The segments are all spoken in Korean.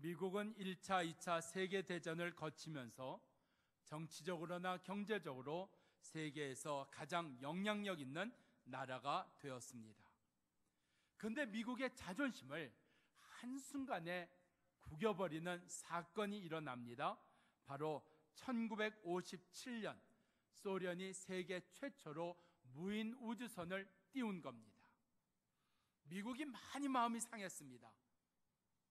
미국은 1차, 2차 세계 대전을 거치면서 정치적으로나 경제적으로 세계에서 가장 영향력 있는 나라가 되었습니다. 근데 미국의 자존심을 한순간에 구겨버리는 사건이 일어납니다. 바로 1957년 소련이 세계 최초로 무인 우주선을 띄운 겁니다. 미국이 많이 마음이 상했습니다.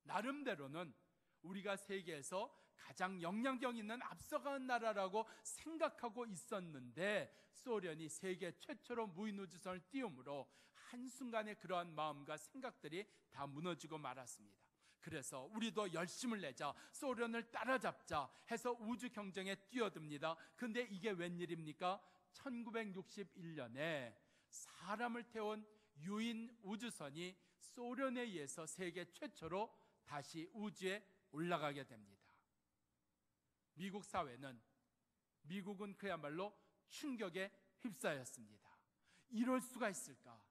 나름대로는 우리가 세계에서 가장 영향력 있는 앞서간 나라라고 생각하고 있었는데 소련이 세계 최초로 무인우주선을 띄움으로 한순간에 그러한 마음과 생각들이 다 무너지고 말았습니다. 그래서 우리도 열심을 내자 소련을 따라잡자 해서 우주 경쟁에 뛰어듭니다. 근데 이게 웬일입니까? 1961년에 사람을 태운 유인 우주선이 소련에 의해서 세계 최초로 다시 우주에 올라가게 됩니다. 미국 사회는 미국은 그야말로 충격에 휩싸였습니다. 이럴 수가 있을까?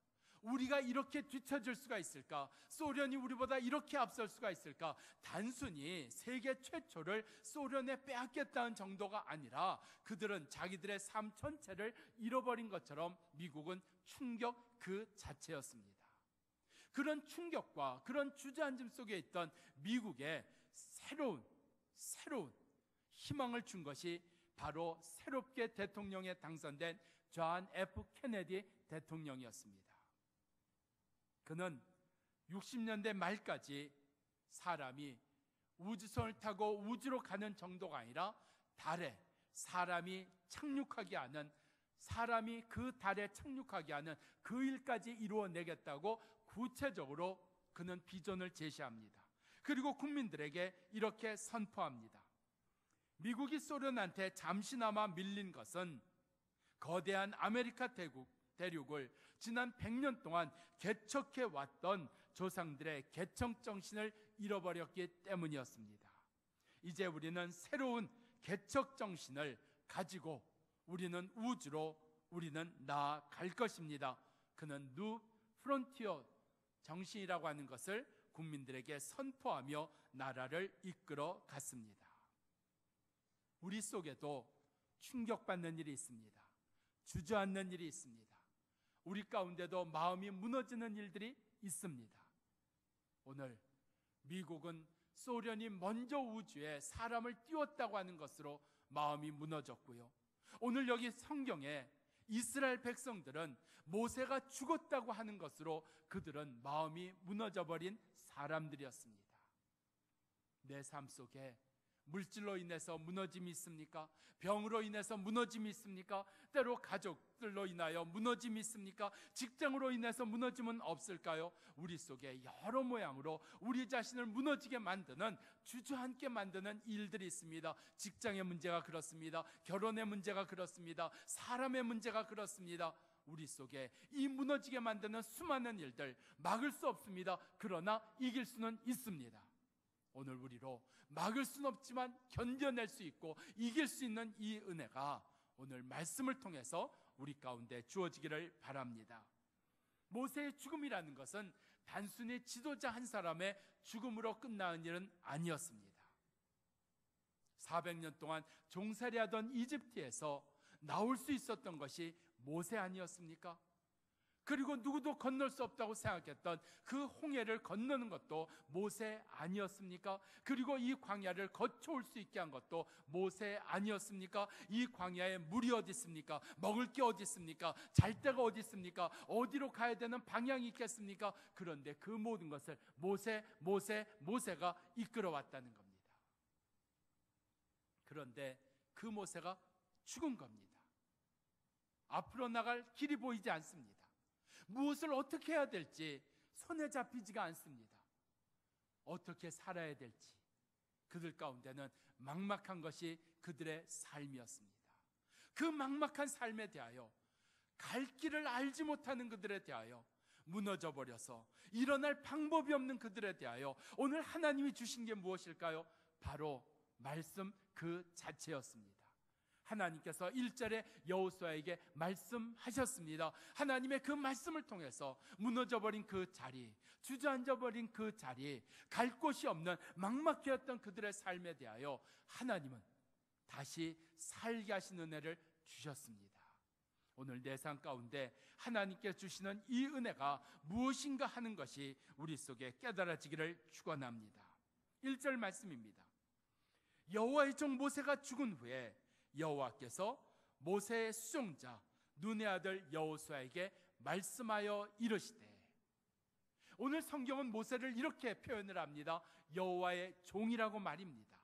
우리가 이렇게 뒤처질 수가 있을까? 소련이 우리보다 이렇게 앞설 수가 있을까? 단순히 세계 최초를 소련에 빼앗겼다는 정도가 아니라 그들은 자기들의 삶 전체를 잃어버린 것처럼 미국은 충격 그 자체였습니다. 그런 충격과 그런 주저앉음 속에 있던 미국의 새로운 새로운 희망을 준 것이 바로 새롭게 대통령에 당선된 존 F 케네디 대통령이었습니다. 그는 60년대 말까지 사람이 우주선을 타고 우주로 가는 정도가 아니라 달에 사람이 착륙하게 하는 사람이 그 달에 착륙하게 하는 그 일까지 이루어내겠다고 구체적으로 그는 비전을 제시합니다. 그리고 국민들에게 이렇게 선포합니다. 미국이 소련한테 잠시나마 밀린 것은 거대한 아메리카 대국, 대륙을 지난 100년 동안 개척해 왔던 조상들의 개척 정신을 잃어버렸기 때문이었습니다. 이제 우리는 새로운 개척 정신을 가지고 우리는 우주로 우리는 나아갈 것입니다. 그는 누 프론티어 정신이라고 하는 것을 국민들에게 선포하며 나라를 이끌어 갔습니다. 우리 속에도 충격받는 일이 있습니다. 주저앉는 일이 있습니다. 우리 가운데도 마음이 무너지는 일들이 있습니다. 오늘 미국은 소련이 먼저 우주에 사람을 띄웠다고 하는 것으로 마음이 무너졌고요. 오늘 여기 성경에 이스라엘 백성들은 모세가 죽었다고 하는 것으로 그들은 마음이 무너져 버린 사람들이었습니다. 내 삶 속에 물질로 인해서 무너짐이 있습니까? 병으로 인해서 무너짐이 있습니까? 때로 가족들로 인하여 무너짐이 있습니까? 직장으로 인해서 무너짐은 없을까요? 우리 속에 여러 모양으로 우리 자신을 무너지게 만드는 주저앉게 만드는 일들이 있습니다. 직장의 문제가 그렇습니다. 결혼의 문제가 그렇습니다. 사람의 문제가 그렇습니다. 우리 속에 이 무너지게 만드는 수많은 일들 막을 수 없습니다. 그러나 이길 수는 있습니다. 오늘 우리로 막을 수는 없지만 견뎌낼 수 있고 이길 수 있는 이 은혜가 오늘 말씀을 통해서 우리 가운데 주어지기를 바랍니다. 모세의 죽음이라는 것은 단순히 지도자 한 사람의 죽음으로 끝나는 일은 아니었습니다. 400년 동안 종살이하던 이집트에서 나올 수 있었던 것이 모세 아니었습니까? 그리고 누구도 건널 수 없다고 생각했던 그 홍해를 건너는 것도 모세 아니었습니까? 그리고 이 광야를 거쳐올 수 있게 한 것도 모세 아니었습니까? 이 광야에 물이 어디 있습니까? 먹을 게 어디 있습니까? 잘 데가 어디 있습니까? 어디로 가야 되는 방향이 있겠습니까? 그런데 그 모든 것을 모세, 모세, 모세가 이끌어 왔다는 겁니다. 그런데 그 모세가 죽은 겁니다. 앞으로 나갈 길이 보이지 않습니다. 무엇을 어떻게 해야 될지 손에 잡히지가 않습니다. 어떻게 살아야 될지 그들 가운데는 막막한 것이 그들의 삶이었습니다. 그 막막한 삶에 대하여 갈 길을 알지 못하는 그들에 대하여 무너져 버려서 일어날 방법이 없는 그들에 대하여 오늘 하나님이 주신 게 무엇일까요? 바로 말씀 그 자체였습니다. 하나님께서 1절에 여호수아에게 말씀하셨습니다. 하나님의 그 말씀을 통해서 무너져 버린 그 자리, 주저앉아 버린 그 자리, 갈 곳이 없는 막막했던 그들의 삶에 대하여 하나님은 다시 살게 하신 은혜를 주셨습니다. 오늘 내 삶 가운데 하나님께 주시는 이 은혜가 무엇인가 하는 것이 우리 속에 깨달아지기를 축원합니다. 1절 말씀입니다. 여호와의 종 모세가 죽은 후에 여호와께서 모세의 수종자 눈의 아들 여호수아에게 말씀하여 이르시되 오늘 성경은 모세를 이렇게 표현을 합니다. 여호와의 종이라고 말입니다.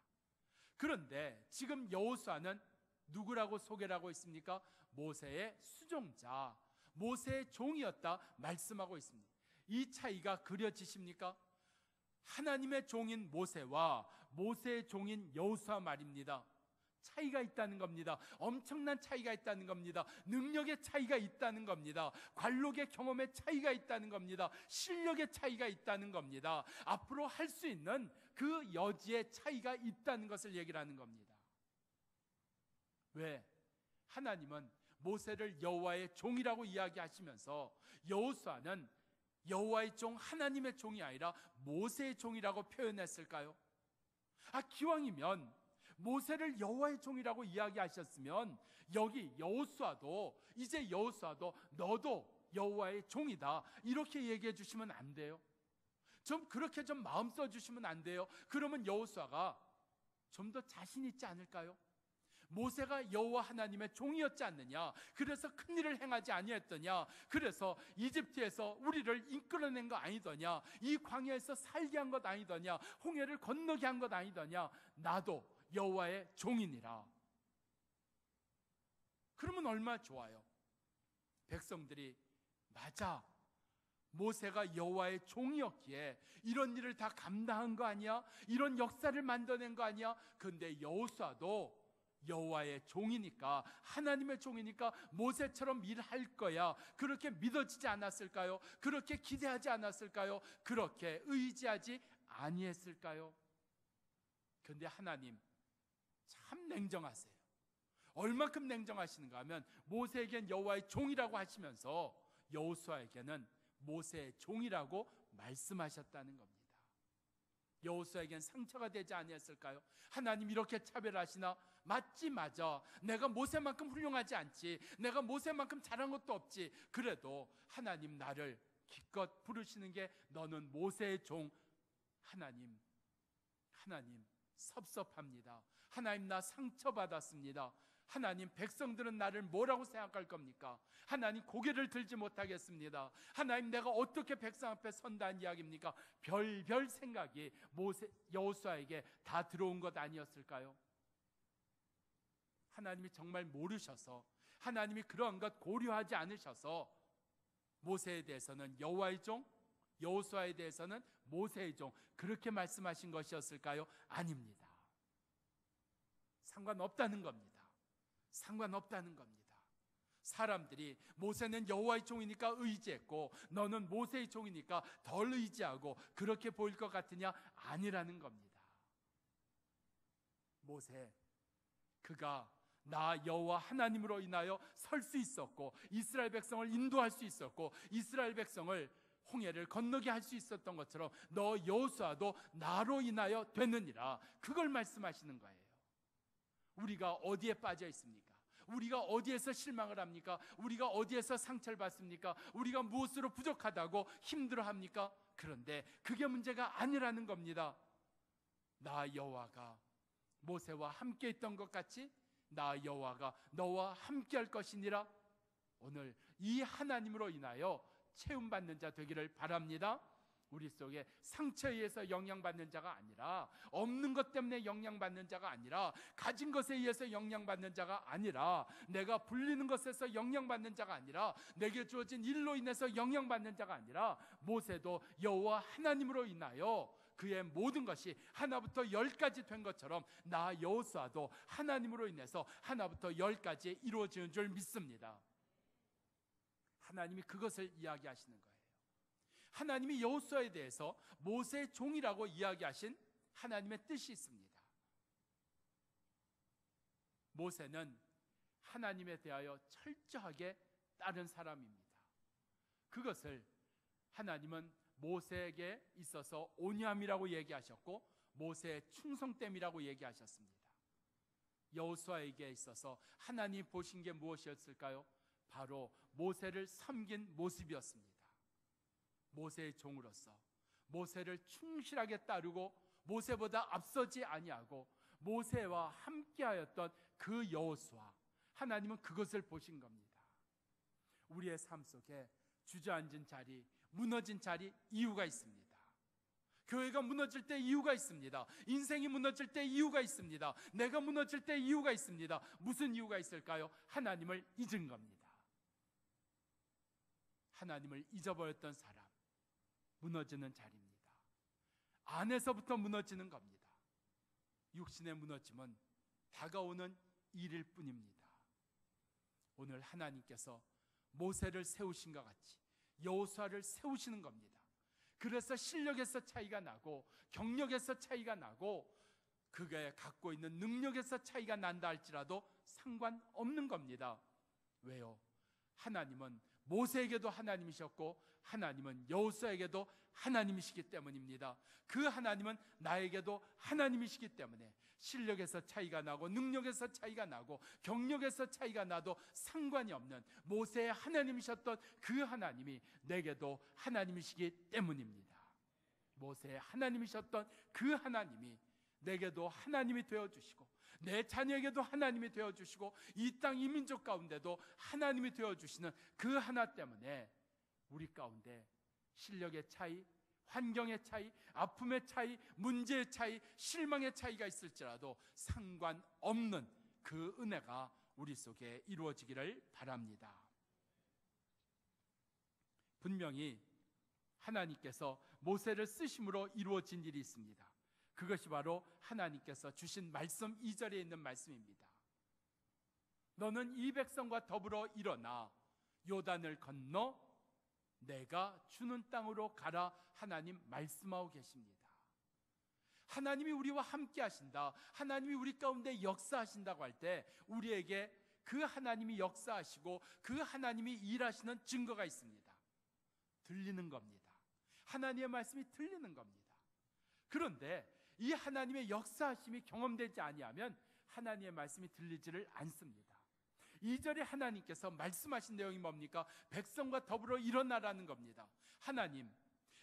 그런데 지금 여호수아는 누구라고 소개를 하고 있습니까? 모세의 수종자, 모세의 종이었다 말씀하고 있습니다. 이 차이가 그려지십니까? 하나님의 종인 모세와 모세의 종인 여호수아 말입니다. 차이가 있다는 겁니다. 엄청난 차이가 있다는 겁니다. 능력의 차이가 있다는 겁니다. 관록의 경험의 차이가 있다는 겁니다. 실력의 차이가 있다는 겁니다. 앞으로 할 수 있는 그 여지의 차이가 있다는 것을 얘기를 하는 겁니다. 왜? 하나님은 모세를 여호와의 종이라고 이야기하시면서 여호수아는 여호와의 종 하나님의 종이 아니라 모세의 종이라고 표현했을까요? 아 기왕이면 모세를 여호와의 종이라고 이야기하셨으면 여기 여호수아도 이제 여호수아도 너도 여호와의 종이다 이렇게 얘기해 주시면 안 돼요. 좀 그렇게 좀 마음 써 주시면 안 돼요. 그러면 여호수아가 좀 더 자신 있지 않을까요? 모세가 여호와 하나님의 종이었지 않느냐? 그래서 큰 일을 행하지 아니했더냐? 그래서 이집트에서 우리를 이끌어낸 거 아니더냐? 이 광야에서 살게 한 것 아니더냐? 홍해를 건너게 한 것 아니더냐? 나도 여호와의 종이니라. 그러면 얼마 좋아요. 백성들이 맞아. 모세가 여호와의 종이었기에 이런 일을 다 감당한 거 아니야? 이런 역사를 만들어낸 거 아니야? 근데 여호수아도 여호와의 종이니까 하나님의 종이니까 모세처럼 일할 거야. 그렇게 믿어지지 않았을까요? 그렇게 기대하지 않았을까요? 그렇게 의지하지 아니했을까요? 근데 하나님 참 냉정하세요. 얼만큼 냉정하시는가 하면 모세에겐 여호와의 종이라고 하시면서 여호수아에게는 모세의 종이라고 말씀하셨다는 겁니다. 여호수아에겐 상처가 되지 아니했을까요? 하나님 이렇게 차별하시나? 맞지 맞아. 내가 모세만큼 훌륭하지 않지. 내가 모세만큼 잘한 것도 없지. 그래도 하나님 나를 기껏 부르시는 게 너는 모세의 종 하나님 하나님 섭섭합니다. 하나님 나 상처받았습니다. 하나님 백성들은 나를 뭐라고 생각할 겁니까? 하나님 고개를 들지 못하겠습니다. 하나님 내가 어떻게 백성 앞에 선다는 이야기입니까? 별별 생각이 모세 여호수아에게 다 들어온 것 아니었을까요? 하나님이 정말 모르셔서 하나님이 그러한 것 고려하지 않으셔서 모세에 대해서는 여호와의 종, 여호수아에 대해서는 모세의 종 그렇게 말씀하신 것이었을까요? 아닙니다. 상관없다는 겁니다. 상관없다는 겁니다. 사람들이 모세는 여호와의 종이니까 의지했고 너는 모세의 종이니까 덜 의지하고 그렇게 보일 것 같으냐 아니라는 겁니다. 모세 그가 나 여호와 하나님으로 인하여 설 수 있었고 이스라엘 백성을 인도할 수 있었고 이스라엘 백성을 홍해를 건너게 할 수 있었던 것처럼 너 여호수아도 나로 인하여 되느니라 그걸 말씀하시는 거예요. 우리가 어디에 빠져 있습니까? 우리가 어디에서 실망을 합니까? 우리가 어디에서 상처를 받습니까? 우리가 무엇으로 부족하다고 힘들어 합니까? 그런데 그게 문제가 아니라는 겁니다. 나 여호와가 모세와 함께 있던 것 같이 나 여호와가 너와 함께 할 것이니라. 오늘 이 하나님으로 인하여 채움 받는 자 되기를 바랍니다. 우리 속에 상처에 의해서 영향받는 자가 아니라 없는 것 때문에 영향받는 자가 아니라 가진 것에 의해서 영향받는 자가 아니라 내가 불리는 것에서 영향받는 자가 아니라 내게 주어진 일로 인해서 영향받는 자가 아니라 모세도 여호와 하나님으로 인하여 그의 모든 것이 하나부터 열까지 된 것처럼 나 여호수아도 하나님으로 인해서 하나부터 열까지 이루어지는 줄 믿습니다. 하나님이 그것을 이야기하시는 거예요. 하나님이 여호수아에 대해서 모세의 종이라고 이야기하신 하나님의 뜻이 있습니다. 모세는 하나님에 대하여 철저하게 따른 사람입니다. 그것을 하나님은 모세에게 있어서 온유함이라고 얘기하셨고 모세의 충성됨이라고 얘기하셨습니다. 여호수아에게 있어서 하나님 보신 게 무엇이었을까요? 바로 모세를 섬긴 모습이었습니다. 모세의 종으로서 모세를 충실하게 따르고 모세보다 앞서지 아니하고 모세와 함께하였던 그 여호수아 하나님은 그것을 보신 겁니다. 우리의 삶 속에 주저앉은 자리, 무너진 자리 이유가 있습니다. 교회가 무너질 때 이유가 있습니다. 인생이 무너질 때 이유가 있습니다. 내가 무너질 때 이유가 있습니다. 무슨 이유가 있을까요? 하나님을 잊은 겁니다. 하나님을 잊어버렸던 사람, 무너지는 자리입니다. 안에서부터 무너지는 겁니다. 육신의 무너짐은 다가오는 일일 뿐입니다. 오늘 하나님께서 모세를 세우신 것 같이 여호수아를 세우시는 겁니다. 그래서 실력에서 차이가 나고 경력에서 차이가 나고 그게 갖고 있는 능력에서 차이가 난다 할지라도 상관없는 겁니다. 왜요? 하나님은 모세에게도 하나님이셨고 하나님은 여호수아에게도 하나님이시기 때문입니다. 그 하나님은 나에게도 하나님이시기 때문에 실력에서 차이가 나고 능력에서 차이가 나고 경력에서 차이가 나도 상관이 없는 모세의 하나님이셨던 그 하나님이 내게도 하나님이시기 때문입니다. 모세의 하나님이셨던 그 하나님이 내게도 하나님이 되어 주시고 내 자녀에게도 하나님이 되어 주시고 이 땅 이민족 가운데도 하나님이 되어 주시는 그 하나 때문에 우리 가운데 실력의 차이, 환경의 차이, 아픔의 차이, 문제의 차이, 실망의 차이가 있을지라도 상관없는 그 은혜가 우리 속에 이루어지기를 바랍니다. 분명히 하나님께서 모세를 쓰심으로 이루어진 일이 있습니다. 그것이 바로 하나님께서 주신 말씀 2절에 있는 말씀입니다. 너는 이 백성과 더불어 일어나 요단을 건너 내가 주는 땅으로 가라 하나님 말씀하고 계십니다. 하나님이 우리와 함께 하신다. 하나님이 우리 가운데 역사하신다고 할 때 우리에게 그 하나님이 역사하시고 그 하나님이 일하시는 증거가 있습니다. 들리는 겁니다. 하나님의 말씀이 들리는 겁니다. 그런데 이 하나님의 역사하심이 경험되지 아니하면 하나님의 말씀이 들리지를 않습니다. 2절에 하나님께서 말씀하신 내용이 뭡니까? 백성과 더불어 일어나라는 겁니다. 하나님,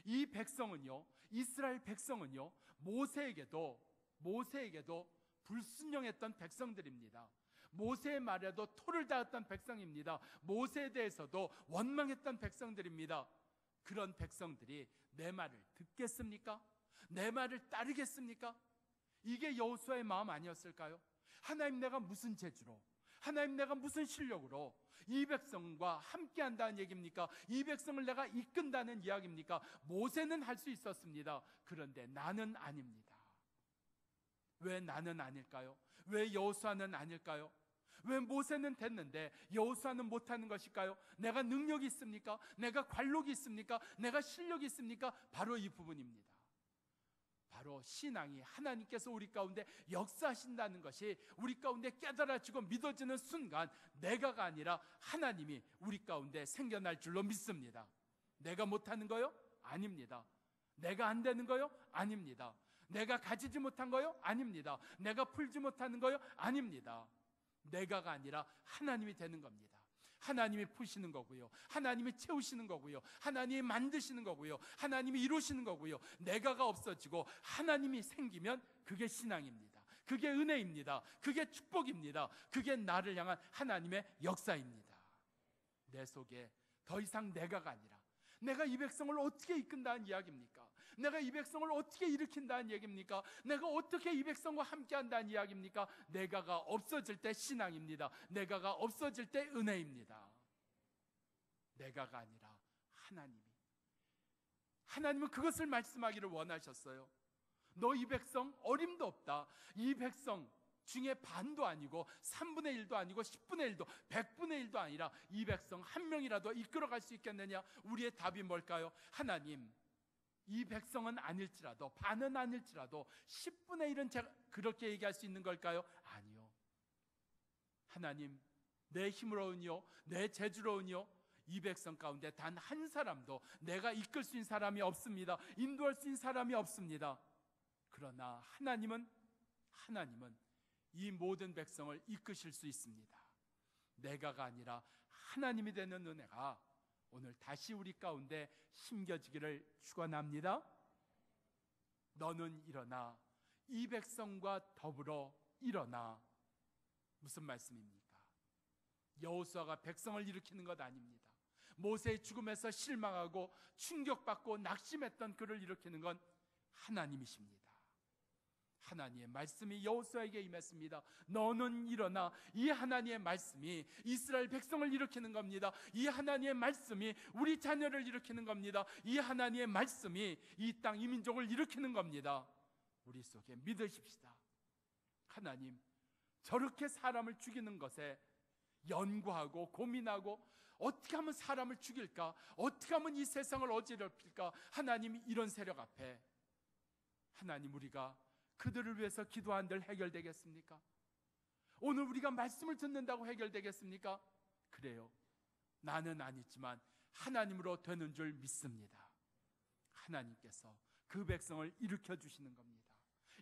이 백성은요, 이스라엘 백성은요, 모세에게도, 모세에게도 불순종했던 백성들입니다. 모세의 말에도 토를 닿았던 백성입니다. 모세에 대해서도 원망했던 백성들입니다. 그런 백성들이 내 말을 듣겠습니까? 내 말을 따르겠습니까? 이게 여호수아의 마음 아니었을까요? 하나님 내가 무슨 재주로 하나님 내가 무슨 실력으로 이 백성과 함께 한다는 얘기입니까? 이 백성을 내가 이끈다는 이야기입니까? 모세는 할 수 있었습니다. 그런데 나는 아닙니다. 왜 나는 아닐까요? 왜 여호수아는 아닐까요? 왜 모세는 됐는데 여호수아는 못하는 것일까요? 내가 능력이 있습니까? 내가 관록이 있습니까? 내가 실력이 있습니까? 바로 이 부분입니다. 바로 신앙이 하나님께서 우리 가운데 역사하신다는 것이 우리 가운데 깨달아지고 믿어지는 순간 내가가 아니라 하나님이 우리 가운데 생겨날 줄로 믿습니다. 내가 못하는 거요? 아닙니다. 내가 안 되는 거요? 아닙니다. 내가 가지지 못한 거요? 아닙니다. 내가 풀지 못하는 거요? 아닙니다. 내가가 아니라 하나님이 되는 겁니다. 하나님이 푸시는 거고요. 하나님이 채우시는 거고요. 하나님이 만드시는 거고요. 하나님이 이루시는 거고요. 내가가 없어지고 하나님이 생기면 그게 신앙입니다. 그게 은혜입니다. 그게 축복입니다. 그게 나를 향한 하나님의 역사입니다. 내 속에 더 이상 내가가 아니라 내가 이 백성을 어떻게 이끈다는 이야기입니까? 내가 이 백성을 어떻게 일으킨다는 얘기입니까? 내가 어떻게 이 백성과 함께 한다는 이야기입니까? 내가가 없어질 때 신앙입니다. 내가가 없어질 때 은혜입니다. 내가가 아니라 하나님이. 하나님은 그것을 말씀하기를 원하셨어요. 너 이 백성 어림도 없다. 이 백성 중에 반도 아니고 3분의 1도 아니고 10분의 1도 100분의 1도 아니라 이 백성 한 명이라도 이끌어갈 수 있겠느냐? 우리의 답이 뭘까요? 하나님 이 백성은 아닐지라도 반은 아닐지라도 10분의 1은 제가 그렇게 얘기할 수 있는 걸까요? 아니요. 하나님 내 힘으로운요, 내 재주로운요, 이 백성 가운데 단 한 사람도 내가 이끌 수 있는 사람이 없습니다. 인도할 수 있는 사람이 없습니다. 그러나 하나님은 하나님은 이 모든 백성을 이끄실 수 있습니다. 내가가 아니라 하나님이 되는 은혜가 오늘 다시 우리 가운데 심겨지기를 축원합니다. 너는 일어나 이 백성과 더불어 일어나 무슨 말씀입니까? 여호수아가 백성을 일으키는 것 아닙니다. 모세의 죽음에서 실망하고 충격받고 낙심했던 그를 일으키는 건 하나님이십니다. 하나님의 말씀이 여호수아에게 임했습니다. 너는 일어나 이 하나님의 말씀이 이스라엘 백성을 일으키는 겁니다. 이 하나님의 말씀이 우리 자녀를 일으키는 겁니다. 이 하나님의 말씀이 이 땅 이민족을 일으키는 겁니다. 우리 속에 믿으십시다. 하나님 저렇게 사람을 죽이는 것에 연구하고 고민하고 어떻게 하면 사람을 죽일까? 어떻게 하면 이 세상을 어지럽힐까? 하나님 이런 세력 앞에 하나님 우리가 그들을 위해서 기도한들 해결되겠습니까? 오늘 우리가 말씀을 듣는다고 해결되겠습니까? 그래요. 나는 아니지만 하나님으로 되는 줄 믿습니다. 하나님께서 그 백성을 일으켜 주시는 겁니다.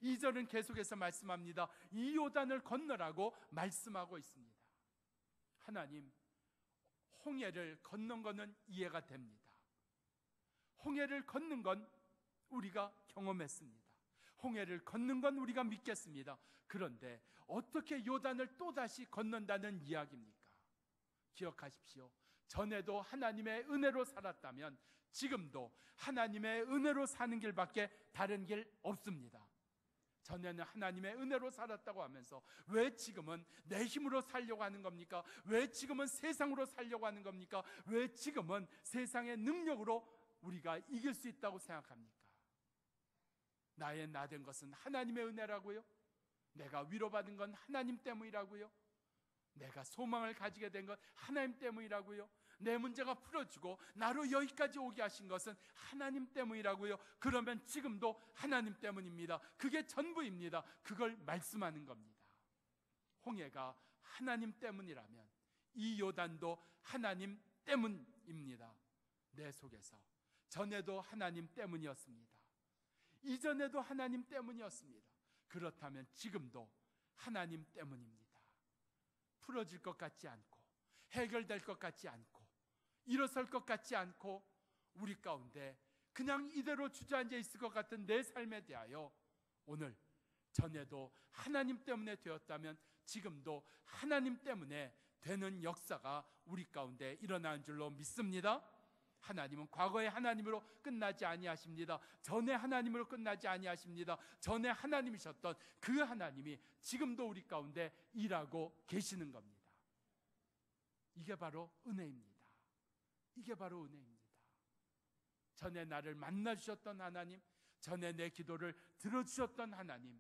이절은 계속해서 말씀합니다. 이 요단을 건너라고 말씀하고 있습니다. 하나님, 홍해를 건넌 것은 이해가 됩니다. 홍해를 걷는 건 우리가 경험했습니다. 홍해를 걷는 건 우리가 믿겠습니다. 그런데 어떻게 요단을 또다시 건넌다는 이야기입니까? 기억하십시오. 전에도 하나님의 은혜로 살았다면 지금도 하나님의 은혜로 사는 길밖에 다른 길 없습니다. 전에는 하나님의 은혜로 살았다고 하면서 왜 지금은 내 힘으로 살려고 하는 겁니까? 왜 지금은 세상으로 살려고 하는 겁니까? 왜 지금은 세상의 능력으로 우리가 이길 수 있다고 생각합니까? 나의 나 된 것은 하나님의 은혜라고요? 내가 위로받은 건 하나님 때문이라고요? 내가 소망을 가지게 된 건 하나님 때문이라고요? 내 문제가 풀어지고 나로 여기까지 오게 하신 것은 하나님 때문이라고요. 그러면 지금도 하나님 때문입니다. 그게 전부입니다. 그걸 말씀하는 겁니다. 홍해가 하나님 때문이라면 이 요단도 하나님 때문입니다. 내 속에서 전에도 하나님 때문이었습니다. 이전에도 하나님 때문이었습니다. 그렇다면 지금도 하나님 때문입니다. 풀어질 것 같지 않고 해결될 것 같지 않고 일어설 것 같지 않고 우리 가운데 그냥 이대로 주저앉아 있을 것 같은 내 삶에 대하여 오늘 전에도 하나님 때문에 되었다면 지금도 하나님 때문에 되는 역사가 우리 가운데 일어나는 줄로 믿습니다. 하나님은 과거의 하나님으로 끝나지 아니하십니다. 전에 하나님으로 끝나지 아니하십니다. 전에 하나님이셨던 그 하나님이 지금도 우리 가운데 일하고 계시는 겁니다. 이게 바로 은혜입니다. 이게 바로 은혜입니다. 전에 나를 만나 주셨던 하나님, 전에 내 기도를 들어 주셨던 하나님,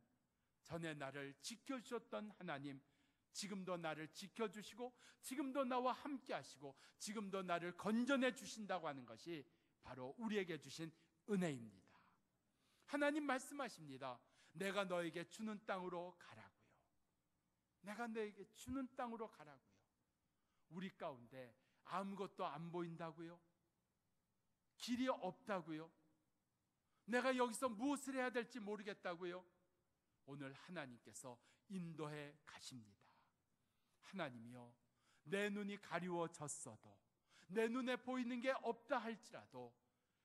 전에 나를 지켜 주셨던 하나님, 지금도 나를 지켜주시고 지금도 나와 함께 하시고 지금도 나를 건전해 주신다고 하는 것이 바로 우리에게 주신 은혜입니다. 하나님 말씀하십니다. 내가 너에게 주는 땅으로 가라고요. 내가 너에게 주는 땅으로 가라고요. 우리 가운데 아무것도 안 보인다고요? 길이 없다고요? 내가 여기서 무엇을 해야 될지 모르겠다고요? 오늘 하나님께서 인도해 가십니다. 하나님이여 내 눈이 가리워졌어도 내 눈에 보이는 게 없다 할지라도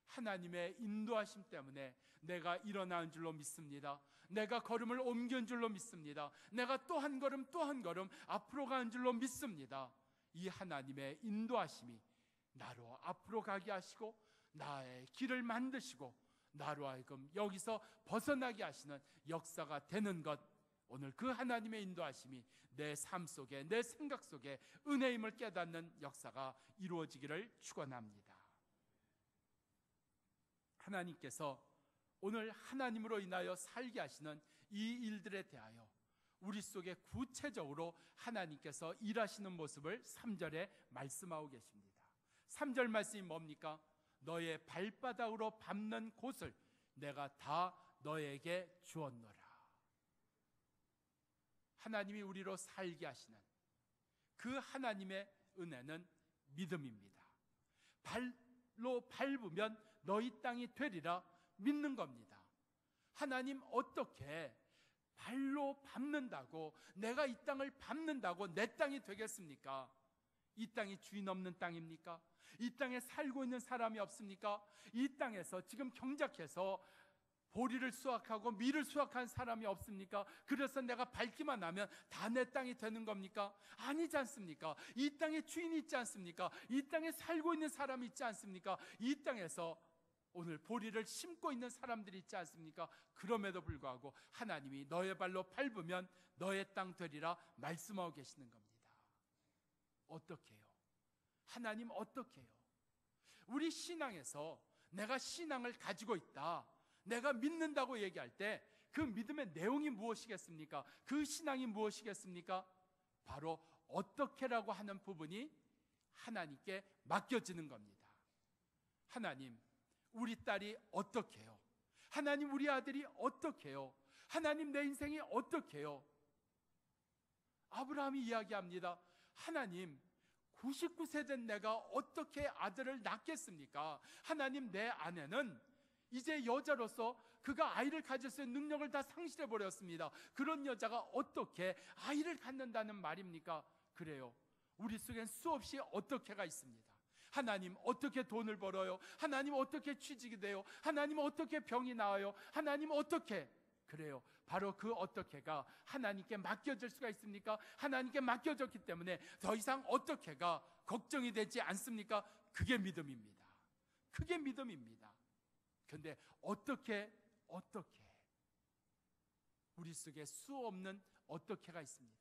하나님의 인도하심 때문에 내가 일어나는 줄로 믿습니다. 내가 걸음을 옮긴 줄로 믿습니다. 내가 또 한 걸음 또 한 걸음 앞으로 가는 줄로 믿습니다. 이 하나님의 인도하심이 나로 앞으로 가게 하시고 나의 길을 만드시고 나로 하여금 여기서 벗어나게 하시는 역사가 되는 것 오늘 그 하나님의 인도하심이 내 삶 속에 내 생각 속에 은혜임을 깨닫는 역사가 이루어지기를 축원합니다. 하나님께서 오늘 하나님으로 인하여 살게 하시는 이 일들에 대하여 우리 속에 구체적으로 하나님께서 일하시는 모습을 3절에 말씀하고 계십니다. 3절 말씀이 뭡니까? 너의 발바닥으로 밟는 곳을 내가 다 너에게 주었노라. 하나님이 우리로 살게 하시는 그 하나님의 은혜는 믿음입니다. 발로 밟으면 너희 땅이 되리라 믿는 겁니다. 하나님 어떻게 발로 밟는다고 내가 이 땅을 밟는다고 내 땅이 되겠습니까? 이 땅이 주인 없는 땅입니까? 이 땅에 살고 있는 사람이 없습니까? 이 땅에서 지금 경작해서 보리를 수확하고 밀을 수확한 사람이 없습니까? 그래서 내가 밟기만 하면 다 내 땅이 되는 겁니까? 아니지 않습니까? 이 땅에 주인이 있지 않습니까? 이 땅에 살고 있는 사람이 있지 않습니까? 이 땅에서 오늘 보리를 심고 있는 사람들이 있지 않습니까? 그럼에도 불구하고 하나님이 너의 발로 밟으면 너의 땅 되리라 말씀하고 계시는 겁니다. 어떻게 해요? 하나님 어떻게 해요? 우리 신앙에서 내가 신앙을 가지고 있다. 내가 믿는다고 얘기할 때 그 믿음의 내용이 무엇이겠습니까? 그 신앙이 무엇이겠습니까? 바로 어떻게라고 하는 부분이 하나님께 맡겨지는 겁니다. 하나님, 우리 딸이 어떻게 해요? 하나님, 우리 아들이 어떻게 해요? 하나님, 내 인생이 어떻게 해요? 아브라함이 이야기합니다. 하나님, 99세 된 내가 어떻게 아들을 낳겠습니까? 하나님, 내 아내는 이제 여자로서 그가 아이를 가질 수 있는 능력을 다 상실해 버렸습니다. 그런 여자가 어떻게 아이를 갖는다는 말입니까? 그래요. 우리 속엔 수없이 어떻게가 있습니다. 하나님 어떻게 돈을 벌어요? 하나님 어떻게 취직이 돼요? 하나님 어떻게 병이 나아요? 하나님 어떻게 그래요. 바로 그 어떻게가 하나님께 맡겨질 수가 있습니까? 하나님께 맡겨졌기 때문에 더 이상 어떻게가 걱정이 되지 않습니까? 그게 믿음입니다. 그게 믿음입니다. 근데 어떻게 어떻게 우리 속에 수 없는 어떻게가 있습니다.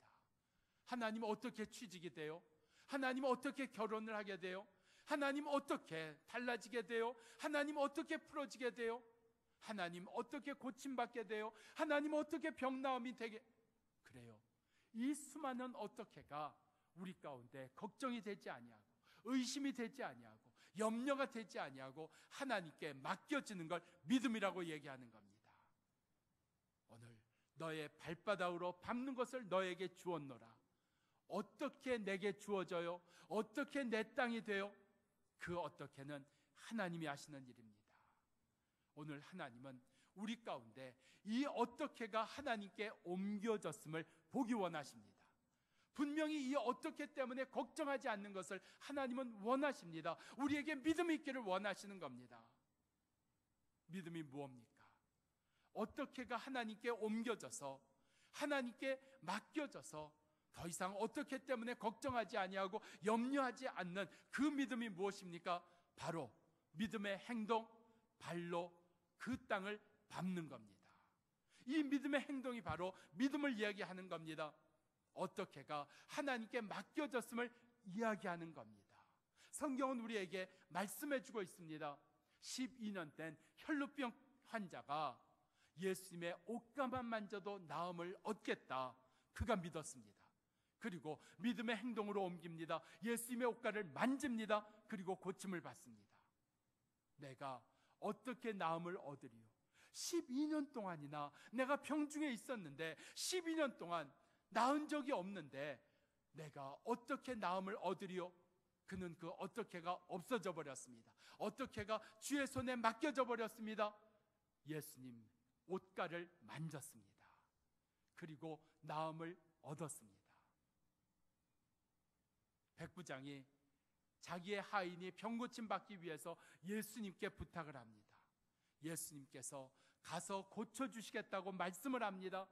하나님 어떻게 취직이 돼요? 하나님 어떻게 결혼을 하게 돼요? 하나님 어떻게 달라지게 돼요? 하나님 어떻게 풀어지게 돼요? 하나님 어떻게 고침받게 돼요? 하나님 어떻게 병나음이 되게 그래요. 이 수많은 어떻게가 우리 가운데 걱정이 되지 아니하고 의심이 되지 아니하고 염려가 되지 아니하고 하나님께 맡겨지는 걸 믿음이라고 얘기하는 겁니다. 오늘 너의 발바닥으로 밟는 것을 너에게 주었노라. 어떻게 내게 주어져요? 어떻게 내 땅이 돼요? 그 어떻게는 하나님이 하시는 일입니다. 오늘 하나님은 우리 가운데 이 어떻게가 하나님께 옮겨졌음을 보기 원하십니다. 분명히 이 어떻게 때문에 걱정하지 않는 것을 하나님은 원하십니다. 우리에게 믿음이 있기를 원하시는 겁니다. 믿음이 무엇입니까? 어떻게가 하나님께 옮겨져서 하나님께 맡겨져서 더 이상 어떻게 때문에 걱정하지 아니하고 염려하지 않는 그 믿음이 무엇입니까? 바로 믿음의 행동, 발로 그 땅을 밟는 겁니다. 이 믿음의 행동이 바로 믿음을 이야기하는 겁니다. 어떻게가 하나님께 맡겨졌음을 이야기하는 겁니다. 성경은 우리에게 말씀해 주고 있습니다. 12년 된 혈루병 환자가 예수님의 옷가만 만져도 나음을 얻겠다. 그가 믿었습니다. 그리고 믿음의 행동으로 옮깁니다. 예수님의 옷가를 만집니다. 그리고 고침을 받습니다. 내가 어떻게 나음을 얻으리요? 12년 동안이나 내가 병중에 있었는데 12년 동안 나은 적이 없는데 내가 어떻게 나음을 얻으리요? 그는 그 어떻게가 없어져 버렸습니다. 어떻게가 주의 손에 맡겨져 버렸습니다. 예수님 옷가를 만졌습니다. 그리고 나음을 얻었습니다. 백부장이 자기의 하인이 병고침 받기 위해서 예수님께 부탁을 합니다. 예수님께서 가서 고쳐주시겠다고 말씀을 합니다.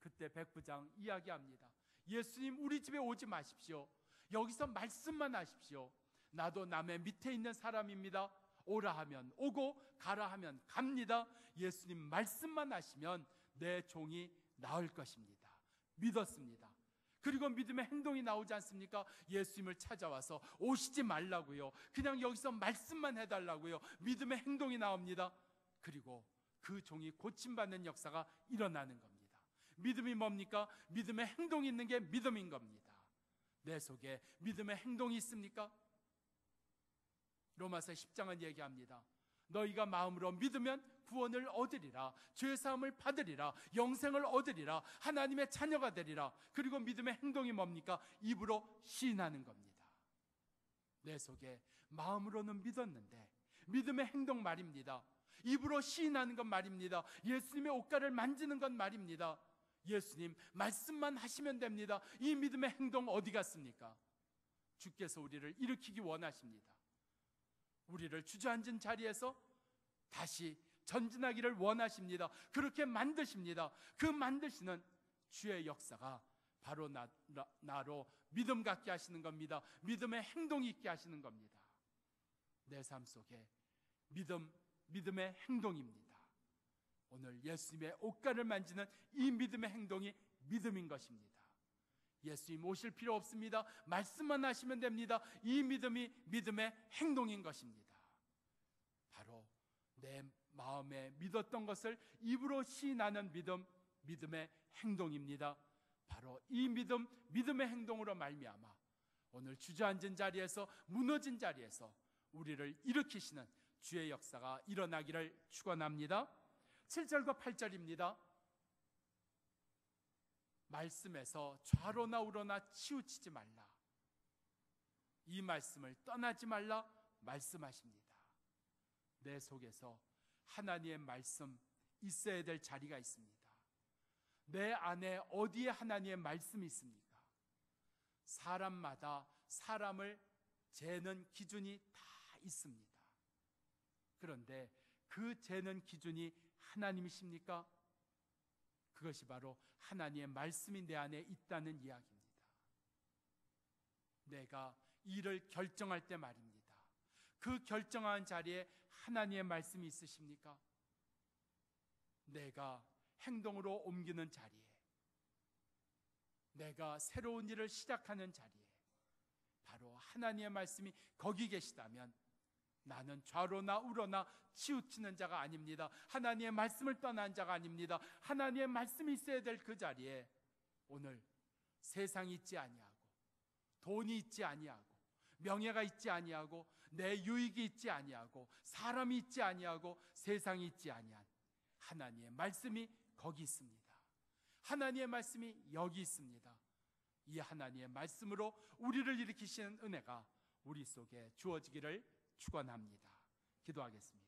그때 백부장 이야기합니다. 예수님 우리 집에 오지 마십시오. 여기서 말씀만 하십시오. 나도 남의 밑에 있는 사람입니다. 오라 하면 오고 가라 하면 갑니다. 예수님 말씀만 하시면 내 종이 나을 것입니다. 믿었습니다. 그리고 믿음의 행동이 나오지 않습니까? 예수님을 찾아와서 오시지 말라고요. 그냥 여기서 말씀만 해달라고요. 믿음의 행동이 나옵니다. 그리고 그 종이 고침받는 역사가 일어나는 겁니다. 믿음이 뭡니까? 믿음의 행동이 있는 게 믿음인 겁니다. 내 속에 믿음의 행동이 있습니까? 로마서 10장은 얘기합니다. 너희가 마음으로 믿으면 구원을 얻으리라 죄 사함을 받으리라 영생을 얻으리라 하나님의 자녀가 되리라 그리고 믿음의 행동이 뭡니까 입으로 시인하는 겁니다 내 속에 마음으로는 믿었는데 믿음의 행동 말입니다 입으로 시인하는 것 말입니다 예수님의 옷가를 만지는 것 말입니다 예수님 말씀만 하시면 됩니다 이 믿음의 행동 어디 갔습니까 주께서 우리를 일으키기 원하십니다 우리를 주저앉은 자리에서 다시 전진하기를 원하십니다. 그렇게 만드십니다. 그 만드시는 주의 역사가 바로 나, 나, 로 믿음 갖게 하시는 겁니다. 믿음의 행동이 있게 하시는 겁니다. 내 삶 속에 믿음, 믿음의 행동입니다. 오늘 예수님의 옷가를 만지는 이 믿음의 행동이 믿음인 것입니다. 예수님 오실 필요 없습니다. 말씀만 하시면 됩니다. 이 믿음이 믿음의 행동인 것입니다. 바로 내 마음에 믿었던 것을 입으로 시인하는 믿음, 믿음의 행동입니다. 바로 이 믿음, 믿음의 행동으로 말미암아 오늘 주저앉은 자리에서 무너진 자리에서 우리를 일으키시는 주의 역사가 일어나기를 축원합니다. 7절과 8절입니다. 말씀에서 좌로나 우로나 치우치지 말라. 이 말씀을 떠나지 말라 말씀하십니다. 내 속에서 하나님의 말씀 있어야 될 자리가 있습니다. 내 안에 어디에 하나님의 말씀이 있습니까? 사람마다 사람을 재는 기준이 다 있습니다. 그런데 그 재는 기준이 하나님이십니까? 그것이 바로 하나님의 말씀이 내 안에 있다는 이야기입니다. 내가 일을 결정할 때 말입니다. 그 결정한 자리에 하나님의 말씀이 있으십니까? 내가 행동으로 옮기는 자리에, 내가 새로운 일을 시작하는 자리에, 바로 하나님의 말씀이 거기 계시다면 나는 좌로나 우로나 치우치는 자가 아닙니다. 하나님의 말씀을 떠난 자가 아닙니다. 하나님의 말씀이 있어야 될 그 자리에 오늘 세상이 있지 아니하고 돈이 있지 아니하고 명예가 있지 아니하고 내 유익이 있지 아니하고 사람이 있지 아니하고 세상이 있지 아니한 하나님의 말씀이 거기 있습니다. 하나님의 말씀이 여기 있습니다. 이 하나님의 말씀으로 우리를 일으키시는 은혜가 우리 속에 주어지기를 축원합니다. 기도하겠습니다.